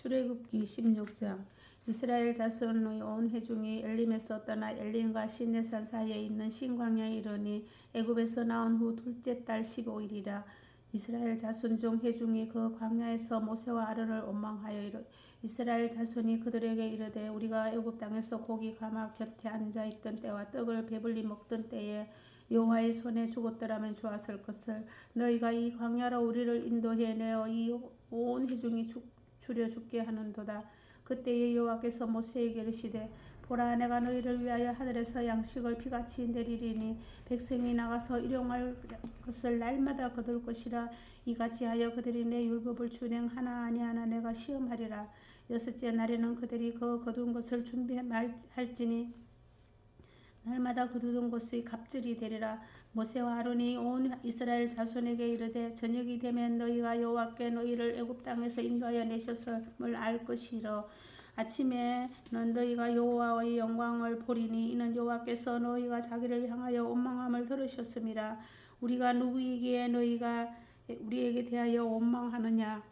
출애굽기 16장. 이스라엘 자손의 온 회중이 엘림에서 떠나 엘림과 시내산 사이에 있는 신광야에 이르니 애굽에서 나온 후 둘째 달 15일이라 이스라엘 자손 중 회중이 그 광야에서 모세와 아론을 원망하여 이르 이스라엘 자손이 그들에게 이르되 우리가 애굽 땅에서 고기 가마 곁에 앉아 있던 때와 떡을 배불리 먹던 때에 여호와의 손에 죽었더라면 좋았을 것을 너희가 이 광야로 우리를 인도해 내어 이 온 회중이 죽 줄여 죽게 하는도다. 그때에 여호와께서 모세에게 이르시되 보라 내가 너희를 위하여 하늘에서 양식을 비같이 내리리니 백성이 나가서 일용할 것을 날마다 거둘 것이라. 이같이 하여 그들이 내 율법을 준행하나 아니하나 내가 시험하리라. 여섯째 날에는 그들이 그 거둔 것을 준비할지니 날마다 거두던 것의 갑절이 되리라 모세와 아론이 온 이스라엘 자손에게 이르되 저녁이 되면 너희가 여호와께 너희를 애굽 땅에서 인도하여 내셨음을 알 것이라 아침에는 너희가 여호와의 영광을 보리니 이는 여호와께서 너희가 자기를 향하여 원망함을 들으셨음이라 우리가 누구이기에 너희가 우리에게 대하여 원망하느냐?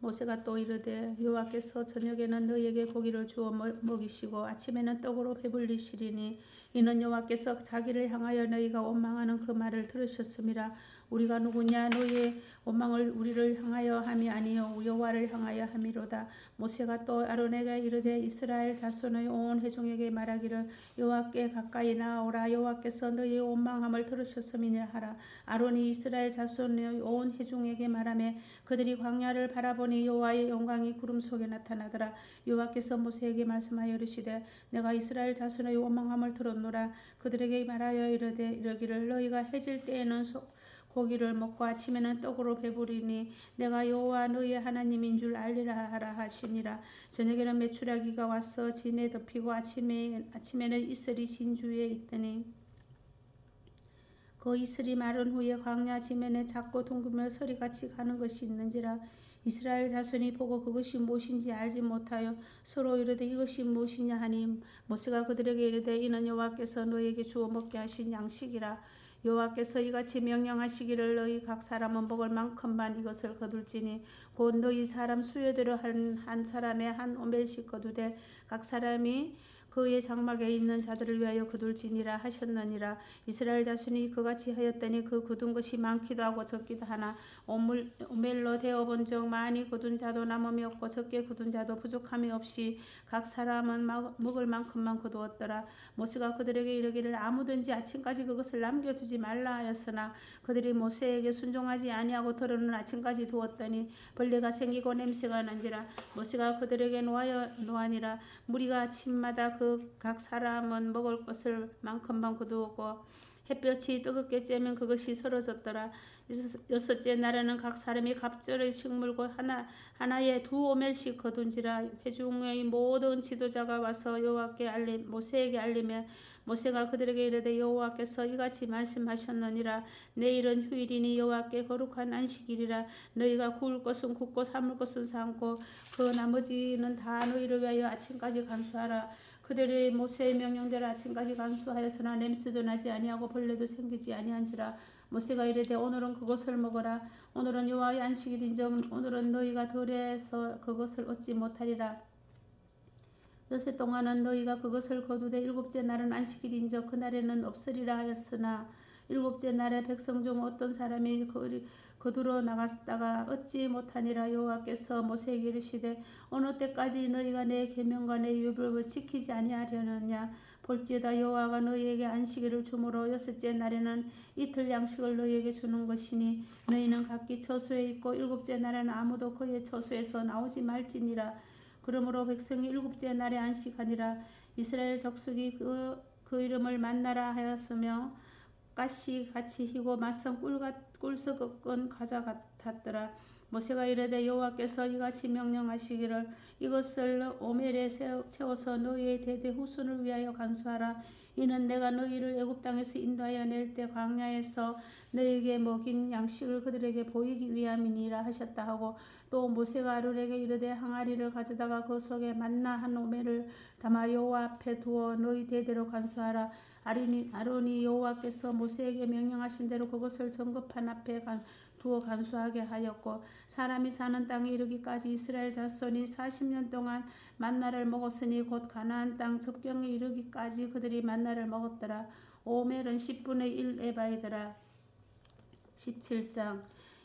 모세가 또 이르되 여호와께서 저녁에는 너희에게 고기를 주어 먹- 먹이시고 아침에는 떡으로 배불리시리니 이는 여호와께서 자기를 향하여 너희가 원망하는 그 말을 들으셨음이라 우리가 누구냐? 너희의 원망을 우리를 향하여 함이 아니요 여호와를 향하여 함이로다. 모세가 또 아론에게 이르되 이스라엘 자손의 온 회중에게 말하기를 여호와께 가까이 나오라. 여호와께서 너희의 원망함을 들으셨음이냐 하라. 아론이 이스라엘 자손의 온 회중에게 말하며 그들이 광야를 바라보니 여호와의 영광이 구름 속에 나타나더라. 여호와께서 모세에게 말씀하여 이르시되 내가 이스라엘 자손의 원망함을 들었노라 그들에게 말하여 이르되 이르기를 너희가 해질 때에는 소- 고기를 먹고 아침에는 떡으로 배부리니 내가 여호와 너희의 하나님인 줄 알리라 하라 하시니라. 저녁에는 메추라기가 와서 진에 덮이고 아침에 아침에는 이슬이 진주에 있더니 그 이슬이 마른 후에 광야 지면에 작고 둥그며 서리같이 가는 것이 있는지라 이스라엘 자손이 보고 그것이 무엇인지 알지 못하여 서로 이르되 이것이 무엇이냐 하니 모세가 그들에게 이르되 이는 여호와께서 너희에게 주어 먹게 하신 양식이라. 여호와께서 이같이 명령하시기를 너희 각 사람은 먹을 만큼만 이것을 거둘지니 곧 너희 사람 수요대로 한, 한 사람에 한 오멜씩 거두되 각 사람이 그의 장막에 있는 자들을 위하여 거둘지니라 하셨느니라. 이스라엘 자손이 그같이 하였더니 그 거둔 것이 많기도 하고 적기도 하나. 오물, 오멜로 되어본 적 많이 거둔 자도 남음이 없고 적게 거둔 자도 부족함이 없이 각 사람은 마- 먹을 만큼만 거두었더라. 모세가 그들에게 이르기를 아무든지 아침까지 그것을 남겨두지 말라 하였으나 그들이 모세에게 순종하지 아니하고 더러는 아침까지 두었더니 벌레가 생기고 냄새가 난지라. 모세가 그들에게 노하여 노하니라. 무리가 아침마다 그 각 사람은 먹을 것을 만큼만 거두었고 햇볕이 뜨겁게 쬐면 그것이. 여섯- 여섯째 날에는 각 사람이 갑절의 식물과 하나 하나에 두 오멜씩 거둔지라 회중의 모든 지도자가 와서 여호와께 알림 모세에게 알리며 모세가 그들에게 이르되 여호와께서 이같이 말씀하셨느니라. 내일은 휴일이니 여호와께 거룩한 안식일이라. 너희가 구울 것은 굽고 삶을 것은 삶고 그 나머지는 다 너희를 위하여 아침까지 간수하라 그들의 모세의 명령대로 아침까지 간수하였으나 냄새도 나지 아니하고 벌레도 생기지 아니한지라 모세가 이르되 오늘은 그것을 먹어라. 오늘은 여호와의 안식일인즉 오늘은 너희가 덜해서 그것을 얻지 못하리라. 여세 동안은 너희가 그것을 거두되 일곱째 날은 안식일인즉 그날에는 없으리라 하였으나 일곱째 날에 백성 중 어떤 사람이 거두러 나갔다가 얻지 못하니라 여호와께서 모세에게 이르시되 어느 때까지 너희가 내 계명과 내 율법을 지키지 아니하려느냐? 볼지어다 여호와가 너희에게 안식일을 주므로 여섯째 날에는 이틀 양식을 너희에게 주는 것이니 너희는 각기 처소에 있고 일곱째 날에는 아무도 그의 처소에서 나오지 말지니라. 그러므로 백성이 일곱째 날에 안식하니라. 이스라엘 적숙이 그, 그 이름을 만나라 하였으며 가시 같이 희고 맞선 꿀같 꿀썩은 과자 같았더라. 모세가 이르되 여호와께서 이같이 명령하시기를 이것을 오멜에 채워서 너희의 대대 후손을 위하여 간수하라. 이는 내가 너희를 애굽 땅에서 인도하여 낼 때 광야에서 너희에게 먹인 양식을 그들에게 보이기 위함이니라 하셨다 하고 또 모세가 아론에게 이르되 항아리를 가져다가 그 속에 만나 한 오멜을 담아 여호와 앞에 두어 너희 대대로 간수하라. 아론이, 아론이 여호와께서 모세에게 명령하신 대로 그것을 정급한 앞에 간, 두어 간수하게 하였고 사람이 사는 땅에 이르기까지 이스라엘 자손이 40년 동안 만나를 먹었으니 곧 가나안 땅 접경에 이르기까지 그들이 만나를 먹었더라. 오멜은 10분의 1 에바이더라. 17장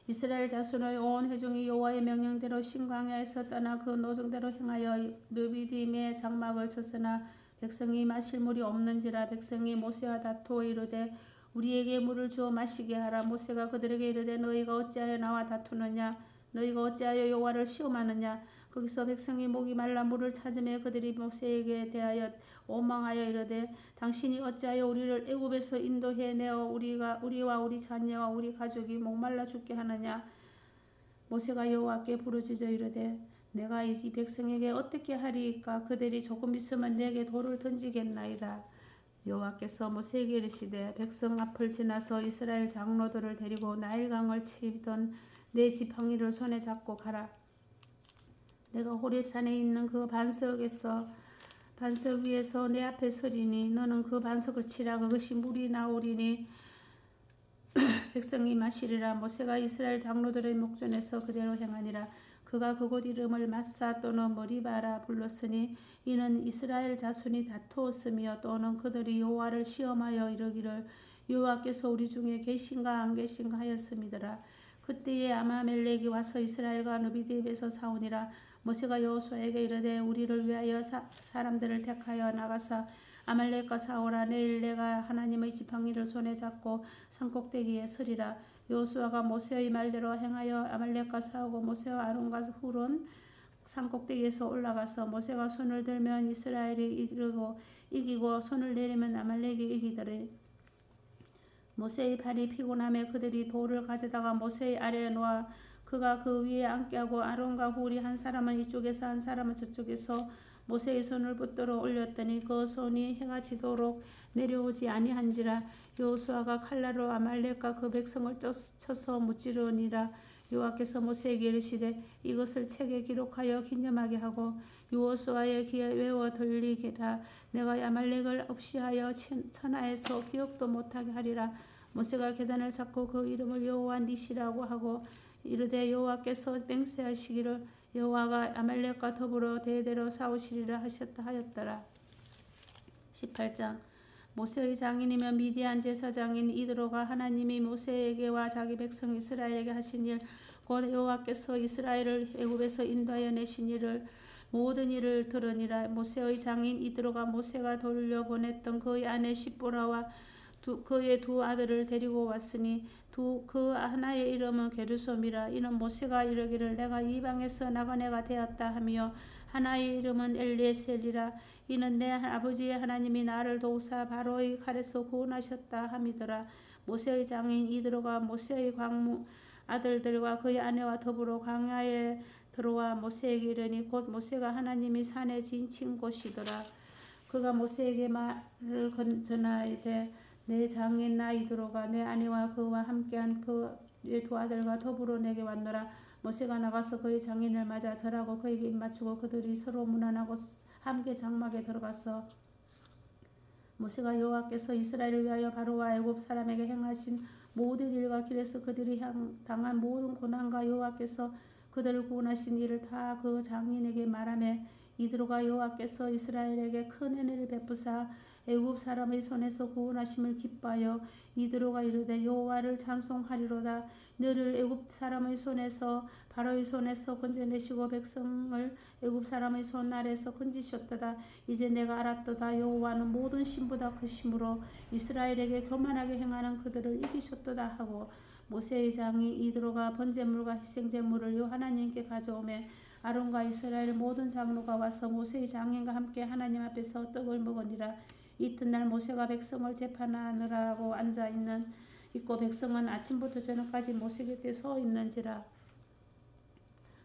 이스라엘 자손의 온 회중이 여호와의 명령대로 신광야에서 떠나 그 노정대로 행하여 느비딤의 장막을 쳤으나 백성이 마실 물이 없는지라 백성이 모세와 다투어 이르되 우리에게 물을 주어 마시게 하라. 모세가 그들에게 이르되 너희가 어찌하여 나와 다투느냐? 너희가 어찌하여 여호와를 시험하느냐? 거기서 백성이 목이 말라 물을 찾으며 그들이 모세에게 대하여 원망하여 이르되 당신이 어찌하여 우리를 애굽에서 인도해 내어 우리가 우리와 우리 자녀와 우리 가족이 목말라 죽게 하느냐? 모세가 여호와께 부르짖어 이르되 내가 이 백성에게 어떻게 하리까? 그들이 조금 있으면 내게 돌을 던지겠나이다. 여호와께서 모세에게 이르시되 백성 앞을 지나서 이스라엘 장로들을 데리고 나일강을 치던 내 지팡이를 손에 잡고 가라. 내가 호렙산에 있는 그 반석에서 반석 위에서 내 앞에 서리니 너는 그 반석을 치라 그것이 물이 나오리니 백성이 마시리라. 모세가 이스라엘 장로들의 목전에서 그대로 행하니라 그가 그곳 이름을 마사 또는 머리바라 불렀으니 이는 이스라엘 자손이 다투었으며 또는 그들이 여호와를 시험하여 이르기를 여호와께서 우리 중에 계신가 안 계신가 하였음이더라. 그때에 아마멜렉이 와서 이스라엘과 누비디에서 싸우니라. 모세가 여호수아에게 이르되 우리를 위하여 사, 사람들을 택하여 나가사 아말렉과 싸우라 내일 내가 하나님의 지팡이를 손에 잡고 산꼭대기에 서리라 여호수아가 모세의 말대로 행하여 아말렉과 싸우고 모세와 아론과 후론 산꼭대기에서 올라가서 모세가 손을 들면 이스라엘이 이르고 이기고 손을 내리면 아말렉이 이기더래. 모세의 발이 피곤함에 그들이 돌을 가져다가 모세의 아래에 놓아 그가 그 위에 앉게 하고 아론과 훌이 한 사람은 이쪽에서 한 사람은 저쪽에서 모세의 손을 붙들어 올렸더니 그 손이 해가 지도록 내려오지 아니한지라 여호수아가 칼날로 아말렉과 그 백성을 쳐서 무찌르니라. 여호와께서 모세에게 이르시되 이것을 책에 기록하여 기념하게 하고 여호수아의 귀에 외워 들리게라. 내가 아말렉을 없이하여 천하에서 기억도 못하게 하리라. 모세가 계단을 쌓고 그 이름을 여호와 니시라고 하고 이르되 여호와께서 맹세하시기를 여호와가 아말렉과 더불어 대대로 싸우시리라 하셨다 하였더라. 18장 모세의 장인이며 미디안 제사장인 이드로가 하나님이 모세에게와 자기 백성 이스라엘에게 하신 일 곧 여호와께서 이스라엘을 애굽에서 인도하여 내신 일을 모든 일을 들으니라 모세의 장인 이드로가 모세가 돌려 보냈던 그의 아내 시보라와 두, 그의 두 아들을 데리고 왔으니 두 그 하나의 이름은 게르솜이라. 이는 모세가 이르기를 내가 이방에서 나간 애가 되었다 하며 하나의 이름은 엘리에셀이라. 이는 내 아버지의 하나님이 나를 도우사 바로의 칼에서 구원하셨다 함이더라. 모세의 장인 이드로가 모세의 광무 아들들과 그의 아내와 더불어 광야에 들어와 모세에게 이르니 곧 모세가 하나님이 산에 진친 곳이더라. 그가 모세에게 말을 전하되 내 장인 나이드로가 내 아내와 그와 함께한 그의 두 아들과 더불어 내게 왔노라. 모세가 나가서 그의 장인을 맞아 절하고 그에게 입맞추고 그들이 서로 무난하고 함께 장막에 들어가서 모세가 여호와께서 이스라엘을 위하여 바로와 애굽 사람에게 행하신 모든 일과 길에서 그들이 당한 모든 고난과 여호와께서 그들을 구원하신 일을 다 그 장인에게 말하며 이드로가 여호와께서 이스라엘에게 큰 은혜를 베푸사 애굽 사람의 손에서 구원하심을 기뻐하여 이드로가 이르되 여호와를 찬송하리로다. 너를 애굽 사람의 손에서 바로의 손에서 건져내시고 백성을 애굽 사람의 손 아래서 건지셨도다. 이제 내가 알았도다. 여호와는 모든 신보다 크심으로 이스라엘에게 교만하게 행하는 그들을 이기셨도다 하고 모세의 장이 이드로가 번제물과 희생제물을 여 하나님께 가져오매 아론과 이스라엘 모든 장로가 와서 모세의 장인과 함께 하나님 앞에서 떡을 먹으니라 이튿날 모세가 백성을 재판하느라고 앉아 있는 있고 백성은 아침부터 저녁까지 모세 곁에 서 있는지라.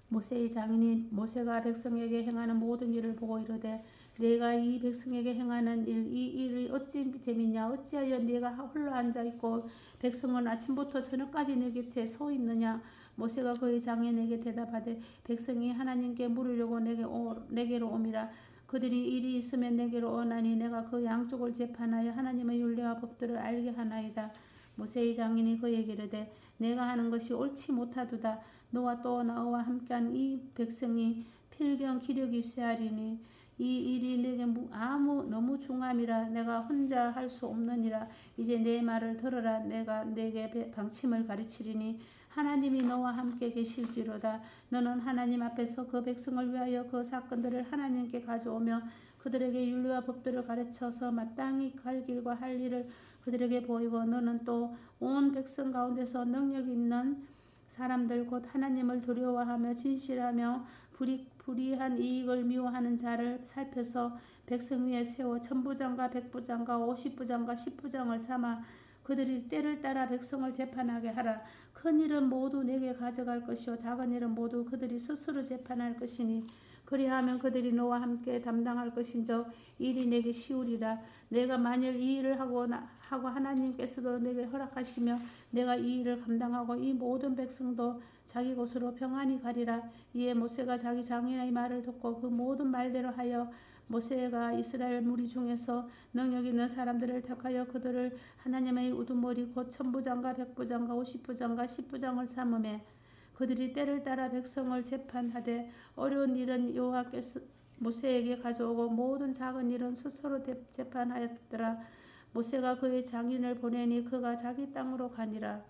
모세의 장인이 모세가 백성에게 행하는 모든 일을 보고 이르되 내가 이 백성에게 행하는 일 이 일이 어찌 됨이냐? 어찌하여 내가 홀로 앉아 있고 백성은 아침부터 저녁까지 내 곁에 서 있느냐? 모세가 그의 장인에게 대답하되 백성이 하나님께 물으려고 내게 오, 내게로 옴이라 그들이 일이 있으면 내게로 오나니 내가 그 양쪽을 재판하여 하나님의 윤례와 법들을 알게 하나이다. 모세의 장인이 그에게 이르되 내가 하는 것이 옳지 못하도다. 너와 또 나와 함께한 이 백성이 필경 기력이 있어야 하리니 이 일이 내게 무- 아무 너무 중함이라 내가 혼자 할 수 없느니라. 이제 내 말을 들어라. 내가 내게 배- 방침을 가르치리니 하나님이 너와 함께 계실지로다 너는 하나님 앞에서 그 백성을 위하여 그 사건들을 하나님께 가져오며 그들에게 윤리와 법들을 가르쳐서 마땅히 갈 길과 할 일을 그들에게 보이고 너는 또 온 백성 가운데서 능력 있는 사람들 곧 하나님을 두려워하며 진실하며 불이, 불의한 이익을 미워하는 자를 살펴서 백성 위에 세워 천부장과 백부장과 오십부장과 십부장을 삼아 그들이 때를 따라 백성을 재판하게 하라. 큰 일은 모두 내게 가져갈 것이요 작은 일은 모두 그들이 스스로 재판할 것이니 그리하면 그들이 너와 함께 담당할 것인즉 일이 내게 쉬우리라. 내가 만일 이 일을 하고 나, 하고 하나님께서도 내게 허락하시며 내가 이 일을 감당하고 이 모든 백성도 자기 곳으로 평안히 가리라. 이에 모세가 자기 장인의 말을 듣고 그 모든 말대로 하여 모세가 이스라엘 무리 중에서 능력 있는 사람들을 택하여 그들을 하나님의 우두머리 곧 천부장과 백부장과 오십부장과 십부장을 삼음에 그들이 때를 따라 백성을 재판하되 어려운 일은 여호와께서 모세에게 가져오고 모든 작은 일은 스스로 대- 재판하였더라. 모세가 그의 장인을 보내니 그가 자기 땅으로 가니라